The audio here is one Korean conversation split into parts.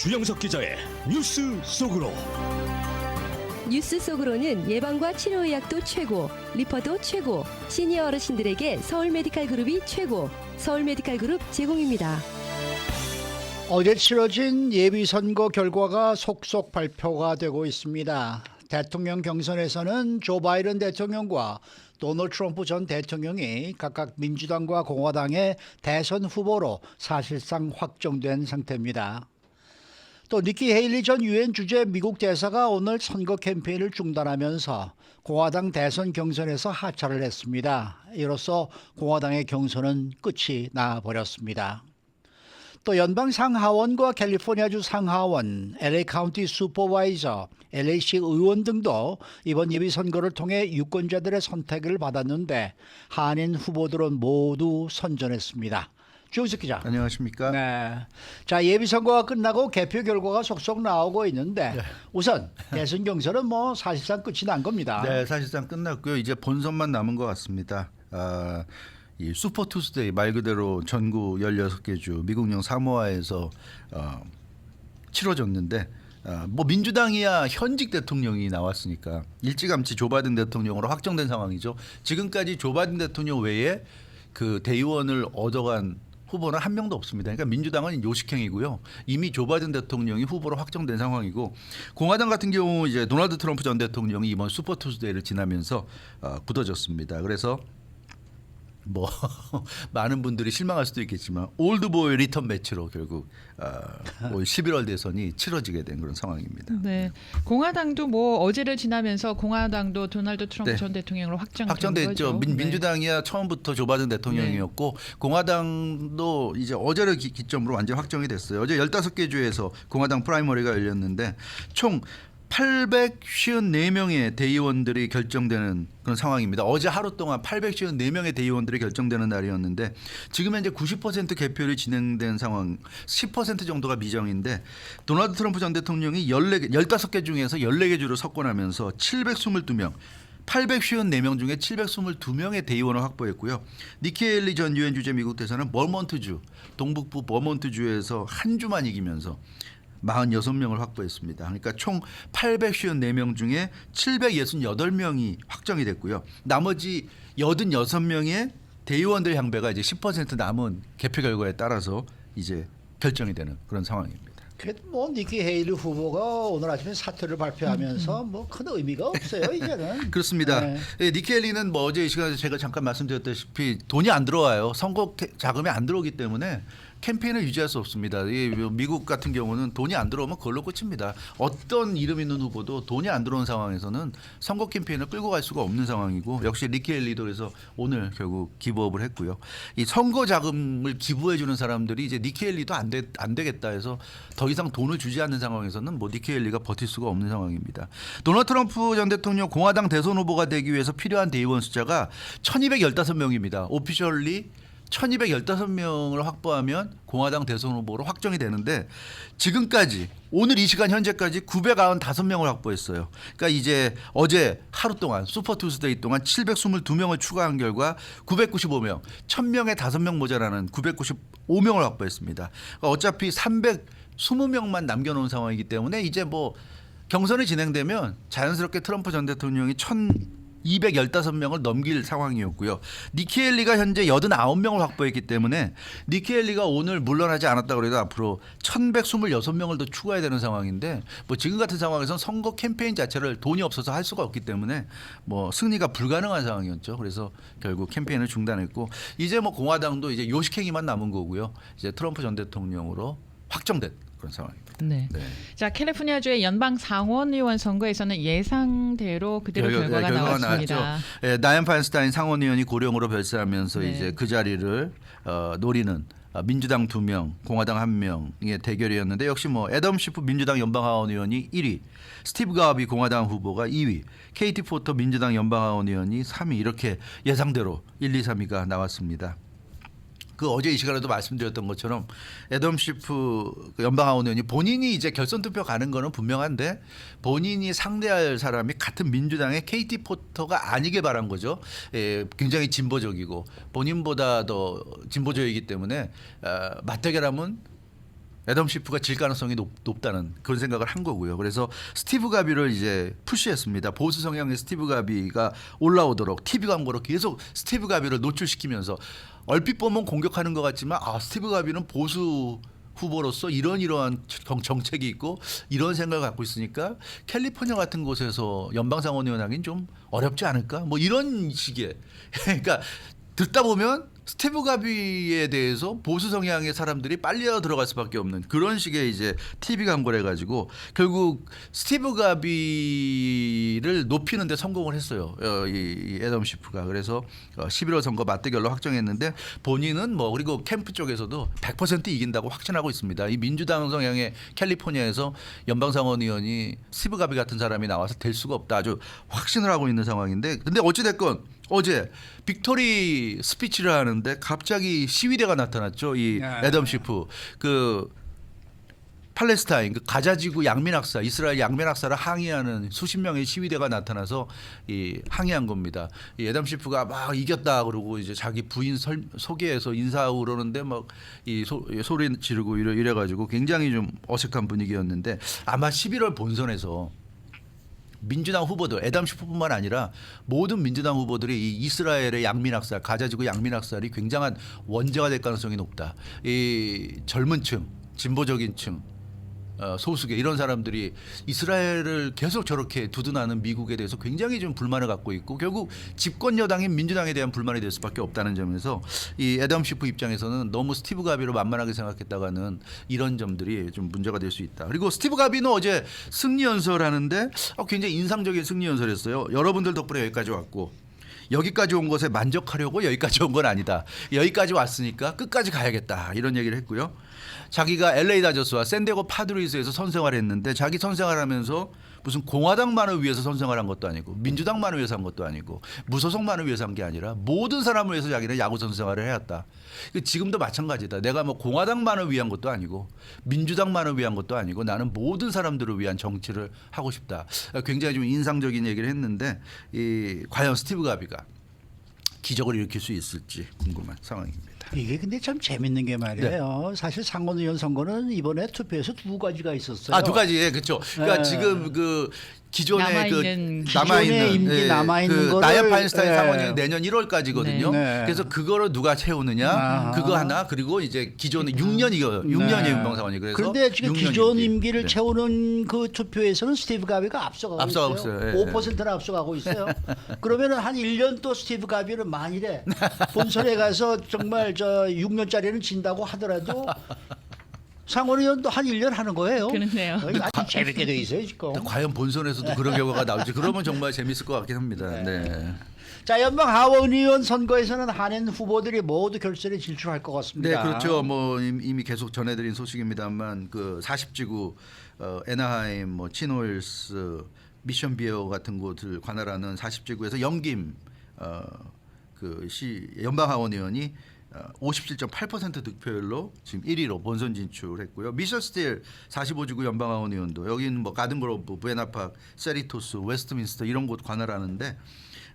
주영석 기자의 뉴스 속으로 뉴스 속으로는 예방과 치료 의학도 최고, 리퍼도 최고, 시니어 어르신들에게 서울 메디칼 그룹이 최고, 서울 메디칼 그룹 제공입니다. 어제 치러진 예비선거 결과가 속속 발표가 되고 있습니다. 대통령 경선에서는 조 바이든 대통령과 도널드 트럼프 전 대통령이 각각 민주당과 공화당의 대선 후보로 사실상 확정된 상태입니다. 또 니키 헤일리 전 유엔 주재 미국 대사가 오늘 선거 캠페인을 중단하면서 공화당 대선 경선에서 하차를 했습니다. 이로써 공화당의 경선은 끝이 나 버렸습니다. 또 연방 상하원과 캘리포니아주 상하원, LA 카운티 슈퍼바이저, LA시 의원 등도 이번 예비 선거를 통해 유권자들의 선택을 받았는데 한인 후보들은 모두 선전했습니다. 주호석 기자. 안녕하십니까? 네. 자 예비 선거가 끝나고 개표 결과가 속속 나오고 있는데 우선 대선 경선은 뭐 사실상 끝이 난 겁니다. 네, 사실상 끝났고요. 이제 본선만 남은 것 같습니다. 아, 이 슈퍼 투스데이 말 그대로 전국 16개 주 미국령 사모아에서 어, 치러졌는데 아, 뭐 민주당이야 현직 대통령이 나왔으니까 일찌감치 조 바이든 대통령으로 확정된 상황이죠. 지금까지 조 바이든 대통령 외에 그 대의원을 얻어간 후보는 한 명도 없습니다. 그러니까 민주당은 요식행이고요. 이미 조 바이든 대통령이 후보로 확정된 상황이고 공화당 같은 경우 이제 도널드 트럼프 전 대통령이 이번 슈퍼 투스데이를 지나면서 어, 굳어졌습니다. 그래서 뭐 많은 분들이 실망할 수도 있겠지만 올드보이 리턴 매치로 결국 어, 올 11월 대선이 치러지게 된 그런 상황입니다. 네. 공화당도 뭐 어제를 지나면서 공화당도 도널드 트럼프 네. 전 대통령으로 확정된 확정됐죠. 민, 네. 민주당이야 처음부터 조 바이든 대통령이었고 공화당도 이제 어제를 기, 기점으로 완전 확정이 됐어요. 어제 15개 주에서 공화당 프라이머리가 열렸는데 총 854명의 대의원들이 결정되는 그런 상황입니다. 어제 하루 동안 854명의 대의원들이 결정되는 날이었는데 지금 현재 90% 개표율이 진행된 상황, 10% 정도가 미정인데 도널드 트럼프 전 대통령이 14개, 15개 중에서 14개 주로 석권하면서 722명 854명 중에 722명의 대의원을 확보했고요. 니키 헬리 전 유엔 주재 미국 대사는 버몬트주 동북부 버몬트주에서 한 주만 이기면서 46명을 확보했습니다. 그러니까 총 854명 중에 768명이 확정이 됐고요. 나머지 86명의 대의원들 향배가 이제 10% 남은 개표 결과에 따라서 이제 결정이 되는 그런 상황입니다. 그뭐 니키 헤일리 후보가 오늘 아침에 사퇴를 발표하면서 뭐 큰 의미가 없어요 이제는. 그렇습니다. 네. 예, 니켈리는 뭐 어제 이 시간에 제가 잠깐 말씀드렸다시피 돈이 안 들어와요. 선거 캐- 자금이 안 들어오기 때문에 캠페인을 유지할 수 없습니다. 이 미국 같은 경우는 돈이 안 들어오면 그걸로 끝입니다. 어떤 이름 있는 후보도 돈이 안 들어온 상황에서는 선거 캠페인을 끌고 갈 수가 없는 상황이고 역시 니켈리도 그래서 오늘 결국 기부업을 했고요. 이 선거 자금을 기부해 주는 사람들이 이제 니켈리도 안, 되, 안 되겠다 해서 더 이상 돈을 주지 않는 상황에서는 뭐 니켈리가 버틸 수가 없는 상황입니다. 도널드 트럼프 전 대통령 공화당 대선 후보가 되기 위해서 필요한 대의원 숫자가 1215명입니다. 오피셜리 1215명을 확보하면 공화당 대선 후보로 확정이 되는데 지금까지 오늘 이 시간 현재까지 995명을 확보했어요. 그러니까 이제 어제 하루 동안 슈퍼 투스데이 동안 722명을 추가한 결과 995명, 1000명에 5명 모자라는 995명을 확보했습니다. 그러니까 어차피 320명만 남겨 놓은 상황이기 때문에 이제 뭐 경선이 진행되면 자연스럽게 트럼프 전 대통령이 1215명을 넘길 상황이었고요. 니키엘리가 현재 89명을 확보했기 때문에 니키엘리가 오늘 물러나지 않았다 그래도 앞으로 1126명을 더 추가해야 되는 상황인데 뭐 지금 같은 상황에서는 선거 캠페인 자체를 돈이 없어서 할 수가 없기 때문에 뭐 승리가 불가능한 상황이었죠. 그래서 결국 캠페인을 중단했고 이제 뭐 공화당도 이제 요식행위만 남은 거고요. 이제 트럼프 전 대통령으로 확정된 그런 상황입니다. 네. 네. 자 캘리포니아주의 연방 상원 의원 선거에서는 예상대로 그대로 결과- 결과가, 네, 결과가 나왔습니다. 예, 나연 파인스타인 상원 의원이 고령으로 별세하면서 네. 이제 그 자리를 어, 노리는 어, 민주당 두 명, 공화당 한 명의 대결이었는데 역시 뭐 애덤 시프 민주당 연방 하원 의원이 1위, 스티브 가비 공화당 후보가 2위, 케이티 포터 민주당 연방 하원 의원이 3위 이렇게 예상대로 1, 2, 3위가 나왔습니다. 그 어제 이 시간에도 말씀드렸던 것처럼 애덤 시프 그 연방하원 의원이 본인이 이제 결선 투표 가는 거는 분명한데 본인이 상대할 사람이 같은 민주당의 KT 포터가 아니게 바란 거죠. 예, 굉장히 진보적이고 본인보다 더 진보적이기 때문에 어, 맞대결하면 애덤 시프가 질 가능성이 높, 높다는 그런 생각을 한 거고요. 그래서 스티브 가비를 이제 푸시했습니다. 보수 성향의 스티브 가비가 올라오도록 TV 광고로 계속 스티브 가비를 노출시키면서 얼핏 보면 공격하는 것 같지만 아 스티브 가비는 보수 후보로서 이런 이러한 정- 정책이 있고 이런 생각을 갖고 있으니까 캘리포니아 같은 곳에서 연방 상원 의원하기는 좀 어렵지 않을까? 뭐 이런 식의 그러니까 듣다 보면 스티브 가비에 대해서 보수 성향의 사람들이 빨리 들어갈 수밖에 없는 그런 식의 이제 TV 광고를 해가지고 결국 스티브 가비를 높이는데 성공을 했어요. 어, 이, 이 애덤 시프가 그래서 어, 11월 선거 맞대결로 확정했는데 본인은 뭐 그리고 캠프 쪽에서도 100% 이긴다고 확신하고 있습니다. 이 민주당 성향의 캘리포니아에서 연방상원 의원이 스티브 가비 같은 사람이 나와서 될 수가 없다 아주 확신을 하고 있는 상황인데 근데 어찌 됐건 어제 빅토리 스피치를 하는 데 갑자기 시위대가 나타났죠. 이 네. 애덤 시프 그 팔레스타인 그 가자지구 양민학사 이스라엘 양민학사를 항의하는 수십 명의 시위대가 나타나서 이 항의한 겁니다. 이 에담 시프가 막 이겼다 그러고 이제 자기 부인 설, 소개해서 인사하고 그러는데 막이 소리 지르고 이래, 이래 가지고 굉장히 좀 어색한 분위기였는데 아마 11월 본선에서 민주당 후보들 에담 슈퍼뿐만 아니라 모든 민주당 후보들이 이 이스라엘의 양민학살 가자지구 양민학살이 굉장한 원죄가 될 가능성이 높다. 이 젊은층 진보적인 층 어, 소수계 이런 사람들이 이스라엘을 계속 저렇게 두둔하는 미국에 대해서 굉장히 좀 불만을 갖고 있고 결국 집권 여당인 민주당에 대한 불만이 될 수밖에 없다는 점에서 이 애덤 시프 입장에서는 너무 스티브 가비로 만만하게 생각했다가는 이런 점들이 좀 문제가 될 수 있다. 그리고 스티브 가비는 어제 승리 연설하는데 어, 굉장히 인상적인 승리 연설했어요. 여러분들 덕분에 여기까지 왔고 여기까지 온 것에 만족하려고 여기까지 온 건 아니다. 여기까지 왔으니까 끝까지 가야겠다. 이런 얘기를 했고요. 자기가 LA 다저스와 샌디에고 파드리스에서 선생활을 했는데 자기 선생활하면서 무슨 공화당만을 위해서 선생활한 것도 아니고 민주당만을 위해서 한 것도 아니고 무소속만을 위해서 한 게 아니라 모든 사람을 위해서 자기는 야구 선생활을 해왔다. 그 지금도 마찬가지다. 내가 뭐 공화당만을 위한 것도 아니고 민주당만을 위한 것도 아니고 나는 모든 사람들을 위한 정치를 하고 싶다. 굉장히 좀 인상적인 얘기를 했는데 이 과연 스티브 가비가 기적을 일으킬 수 있을지 궁금한 상황입니다. 이게 근데 참 재밌는 게 말이에요. 네. 사실 상원의원 선거는 이번에 투표에서 두 가지가 있었어요. 아 두 가지 예 그렇죠. 그러니까 네. 지금 그 기존에 남아있는- 그 남아 있는 기존에 임기 남아있는 거를- 나야 파인스타인 예. 상원이 내년 1월까지거든요. 네. 그래서 그거를 누가 채우느냐 아하. 그거 하나 그리고 이제 기존에 6년이거 6년이 네. 연방 상원이 그래서 그런데 지금 6년 기존 임기. 임기를 네. 채우는 그 투표에서는 스티브 가비가 앞서가고 앞서가고 있어요. 있어요. 예, 5%나 앞서가고 있어요. 그러면은 한 1년 또 스티브 가비는 만일에 본선에 가서 정말 저 6년짜리는 진다고 하더라도 상원 의원도 한 1년 하는 거예요. 그렇네요. 어, 아주 재밌게 돼 있어요 지금. 과연 본선에서도 그런 결과가 나올지 그러면 정말 재밌을 것 같긴 합니다. 네. 자 연방 하원 의원 선거에서는 한인 후보들이 모두 결선에 진출할 것 네, 같습니다. 그렇죠. 뭐 임- 이미 계속 전해드린 소식입니다만 그 40지구 어, 에나하임, 뭐 치노일스, 미션 비어 같은 곳을 관할하는 40지구에서 영김 어, 그시 연방 하원 의원이 어, 57.8% 득표율로 지금 1위로 본선 진출했고요. 미셸 스틸 45지구 연방 하원 의원도 여기는 뭐 가든그로브, 부에나팍, 세리토스, 웨스트민스터 이런 곳 관할하는데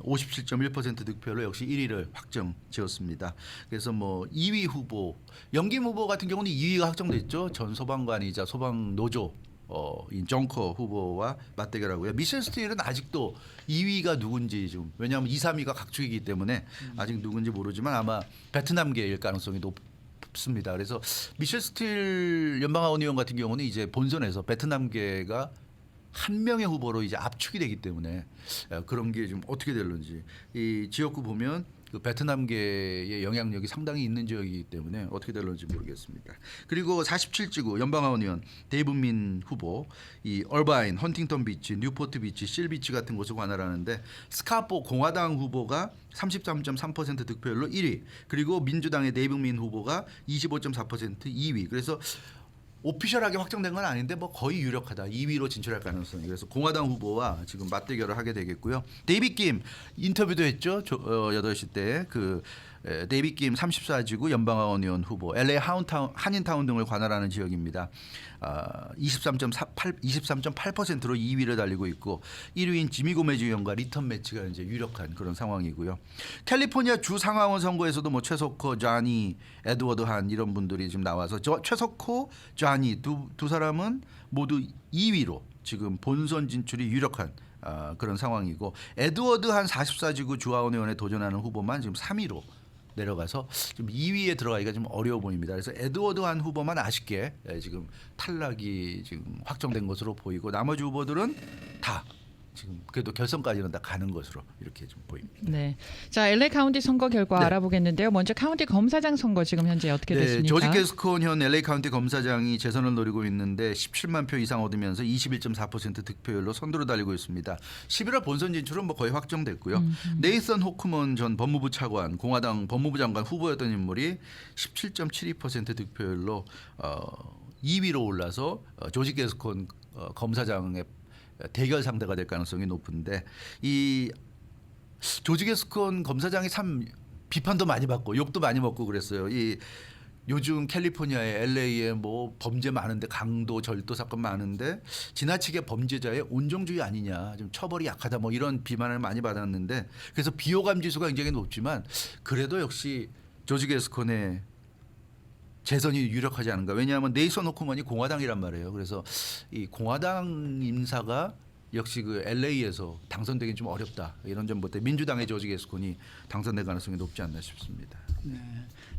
57.1% 득표로 역시 1위를 확정 지었습니다. 그래서 뭐 2위 후보 영김 후보 같은 경우는 2위가 확정됐죠. 전 소방관이자 소방 노조 어, 인 정커 후보와 맞대결하고요. 미셸 스틸은 아직도 2위가 누군지 좀 왜냐하면 2, 3위가 각축이기 때문에 아직 누군지 모르지만 아마 베트남계일 가능성이 높습니다. 그래서 미셸 스틸 연방하원 의원 같은 경우는 이제 본선에서 베트남계가 한 명의 후보로 이제 압축이 되기 때문에 어, 그런 게 좀 어떻게 될런지 이 지역구 보면 그 베트남계의 영향력이 상당히 있는 지역이기 때문에 어떻게 될런지 모르겠습니다. 그리고 47지구 연방하원 의원 데이브민 후보 이 얼바인, 헌팅턴 비치, 뉴포트 비치, 실 비치 같은 곳을 관할하는데 스카포 공화당 후보가 33.3% 득표율로 1위 그리고 민주당의 데이브민 후보가 25.4% 2위 그래서 오피셜하게 확정된 건 아닌데 뭐 거의 유력하다. 2위로 진출할 가능성이. 그래서 공화당 후보와 지금 맞대결을 하게 되겠고요. 데이빗 김 인터뷰도 했죠. 저, 어, 8시 때 그 에, 데이비 김 34지구 연방하원 의원 후보, LA 하운타운, 한인타운 등을 관할하는 지역입니다. 아, 23.8 23.8%로 2위를 달리고 있고 1위인 지미 고메즈 의원과 리턴 매치가 이제 유력한 그런 상황이고요. 캘리포니아 주 상하원 선거에서도 뭐 최석호, 자니, 에드워드 한 이런 분들이 지금 나와서 저 최석호, 자니 두, 두 사람은 모두 2위로 지금 본선 진출이 유력한 아, 그런 상황이고 에드워드 한 44지구 주하원 의원에 도전하는 후보만 지금 3위로 내려가서 좀 2위에 들어가기가 좀 어려워 보입니다. 그래서 에드워드 한 후보만 아쉽게 예, 지금 탈락이 지금 확정된 것으로 보이고 나머지 후보들은 다 지금 그래도 결선까지는 다 가는 것으로 이렇게 좀 보입니다. 네. 자, LA 카운티 선거 결과 네. 알아보겠는데요. 먼저 카운티 검사장 선거 지금 현재 어떻게 네, 됐습니까? 조지 게스콘 현 LA 카운티 검사장이 재선을 노리고 있는데 17만 표 이상 얻으면서 21.4% 득표율로 선두로 달리고 있습니다. 11월 본선 진출은 뭐 거의 확정됐고요. 네이선 호크먼 전 법무부 차관, 공화당 법무부 장관 후보였던 인물이 17.72% 득표율로 어, 2위로 올라서 어, 조지 게스콘 어, 검사장의 대결 상대가 될 가능성이 높은데 이 조지 게스콘 검사장이 참 비판도 많이 받고 욕도 많이 먹고 그랬어요. 이 요즘 캘리포니아에 LA에 뭐 범죄 많은데 강도 절도 사건 많은데 지나치게 범죄자의 온정주의 아니냐 좀 처벌이 약하다 뭐 이런 비판을 많이 받았는데 그래서 비호감 지수가 굉장히 높지만 그래도 역시 조지 게스콘의 재선이 유력하지 않은가. 왜냐하면 네이선 호크먼이 공화당이란 말이에요. 그래서 이 공화당 인사가 역시 그 LA에서 당선되긴 좀 어렵다. 이런 점부터 민주당의 조지 게스콘이 당선될 가능성이 높지 않나 싶습니다.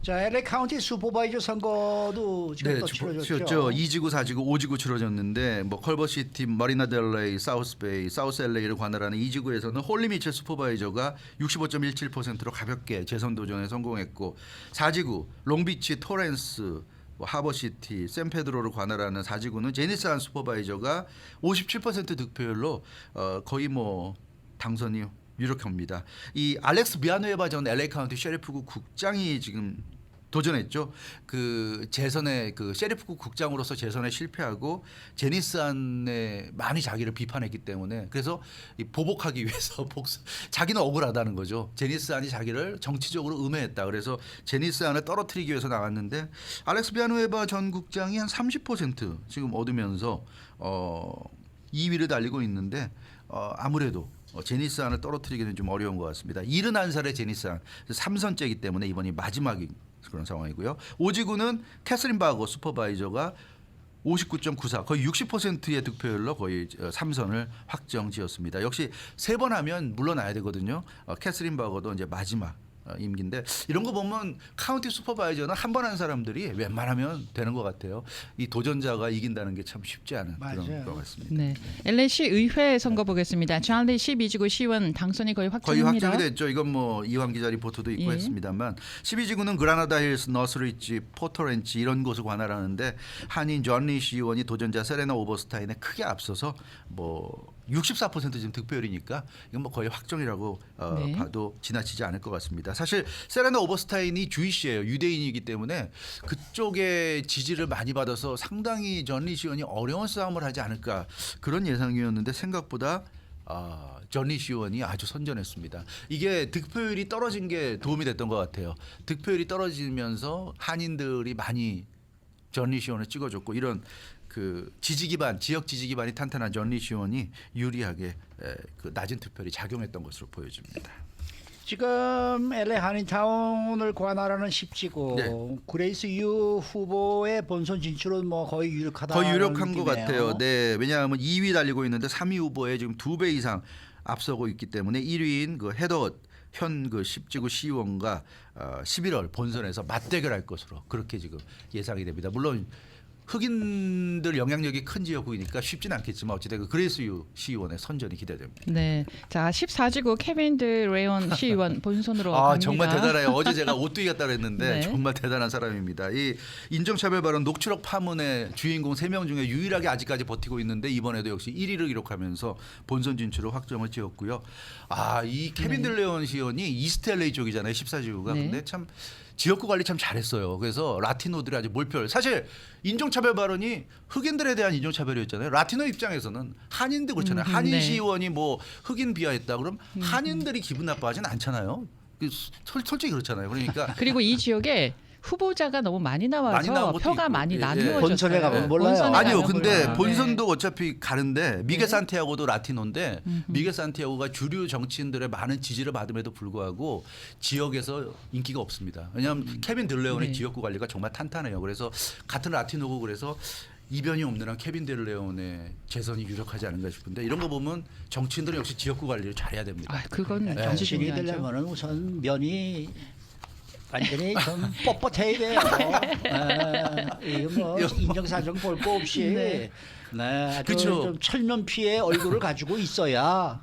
자, LA 카운티 슈퍼바이저 선거도 지금 또 주- 치러졌죠. 치렀죠. 2지구, 4지구, 5지구 치러졌는데 뭐 컬버시티, 머리나 델레이, 사우스베이, 사우스 LA를 관할하는 2지구에서는 홀리 미첼 슈퍼바이저가 65.17%로 가볍게 재선 도전에 성공했고 4지구 롱비치, 토렌스 뭐 하버시티, 샌페드로를 관할하는 4지구는 제니스 한 슈퍼바이저가 57% 득표율로 어, 거의 뭐 당선이 유력합니다. 이 알렉스 비아노에바 전 LA 카운티 셰리프국 국장이 지금 도전했죠. 그 재선에 그 셰리프국 국장으로서 재선에 실패하고 제니스 안에 많이 자기를 비판했기 때문에 그래서 이 보복하기 위해서 복수 자기는 억울하다는 거죠. 제니스 안이 자기를 정치적으로 음해했다. 그래서 제니스 안을 떨어뜨리기 위해서 나왔는데 알렉스 비아노에바 전 국장이 한 30% 지금 얻으면서 어 2위를 달리고 있는데 어 아무래도 어, 제니스 안을 떨어뜨리기는 좀 어려운 것 같습니다. 71살의 제니스 안 3선째이기 때문에 이번이 마지막인 그런 상황이고요. 오지구는 캐슬린 바거 슈퍼바이저가 59.94 거의 60%의 득표율로 거의 어, 3선을 확정 지었습니다. 역시 세 번 하면 물러나야 되거든요. 어, 캐슬린 바거도 이제 마지막 어, 임기인데 이런 거 보면 카운티 슈퍼바이저는 한 번 한 사람들이 웬만하면 되는 것 같아요. 이 도전자가 이긴다는 게 참 쉽지 않은 맞아요. 그런 것 같습니다. 네. LA 시 의회 선거 보겠습니다. 찰리 12지구 시원 당선이 거의 거의 확정입니다. 확정이 됐죠. 이건 뭐 이완 기자 리포트도 있고 예. 했습니다만 12지구는 그라나다 힐스, 너스리지, 포터렌치 이런 곳을 관할하는데 한인 존리 시의원이 도전자 세레나 오버스타인에 크게 앞서서 뭐 64% 지금 득표율이니까 이건 뭐 거의 확정이라고 어, 네. 봐도 지나치지 않을 것 같습니다. 사실 세레나 오버스타인이 주이시예요. 유대인이기 때문에 그쪽에 지지를 많이 받아서 상당히 존리 시의원이 어려운 싸움을 하지 않을까 그런 예상이었는데 생각보다 아, 존리 시원이 아주 선전했습니다. 이게 득표율이 떨어진 게 도움이 됐던 것 같아요. 득표율이 떨어지면서 한인들이 많이 존리 시원을 찍어줬고 이런 그 지지 기반 지역 지지 기반이 탄탄한 존리 시원이 유리하게 에, 그 낮은 득표율이 작용했던 것으로 보여집니다. 지금 LA 한인타운을 관할하는 10지구 네. 그레이스 유 후보의 본선 진출은 뭐 거의 유력하다. 거의 유력한 것 같아요. 네, 왜냐하면 2위 달리고 있는데 3위 후보에 지금 두 배 이상 앞서고 있기 때문에 1위인 그 헤더 현그 10지구 시의원과 어, 11월 본선에서 맞대결할 것으로 그렇게 지금 예상이 됩니다. 물론 흑인들 영향력이 큰 지역이니까 쉽진 않겠지만 어찌됐든 그레이스 유 시의원의 선전이 기대됩니다. 네. 자, 14지구 케빈 드 레온 시의원 본선으로 아 갑니다. 정말 대단해요. 어제 제가 오뚜기 갔다 그랬는데 네. 정말 대단한 사람입니다. 이 인종차별 발언 녹취록 파문의 주인공 3명 중에 유일하게 아직까지 버티고 있는데 이번에도 역시 1위를 기록하면서 본선 진출을 확정을 지었고요. 아이 케빈 델레온 시원이 이스트 LA 쪽이잖아요. 14지구가. 네. 근데 참 지역구 관리 참 잘했어요. 그래서 라티노들이 아주 몰표를 사실 인종차별 발언이 흑인들에 대한 인종차별이었잖아요. 라티노 입장에서는 한인들 그렇잖아요. 음, 한인 네. 시의원이 뭐 흑인 비하했다 그럼 한인들이 기분 나빠하진 않잖아요. 그 솔- 솔직히 그렇잖아요. 그러니까 그리고 이 지역에 후보자가 너무 많이 나와서 많이 나온 것도 표가 있고. 많이 예, 예. 나누어졌어요. 본선에 가면 네. 몰라요. 본선에 아니요, 가면 근데 몰라요. 본선도 어차피 가는데 미게 네. 산티아고도 라티노인데 미게 산티아고가 주류 정치인들의 많은 지지를 받음에도 불구하고 지역에서 인기가 없습니다. 왜냐하면 케빈 들레온의 네. 지역구 관리가 정말 탄탄해요. 그래서 같은 라티노고 그래서 이변이 없는 한 케빈 들레온의 재선이 유력하지 않은가 싶은데 이런 거 보면 정치인들은 역시 지역구 관리를 잘해야 됩니다. 아, 그건 네. 정치 정치인이 중요하죠. 되려면은 우선 면이 완전히 좀 뻣뻣해야 돼요. 네. 이거 뭐 인정사정 볼 거 없이 네. 네. 아주 그쵸. 좀 철면피의 얼굴을 가지고 있어야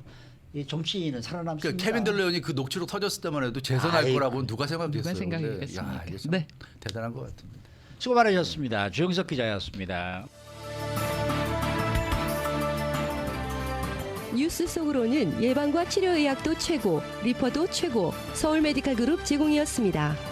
이 정치인은 살아남습니다. 그러니까 케빈 들레온이 그 녹취록 터졌을 때만 해도 재선할. 거라고는 누가 생각했겠어요. 누가 생각했겠습니까? 근데 야, 이게 참 네. 대단한 것 같습니다. 수고 많으셨습니다. 주영석 기자였습니다. 뉴스 속으로는 예방과 치료 의학도 최고, 리퍼도 최고, 서울 메디칼 그룹 제공이었습니다.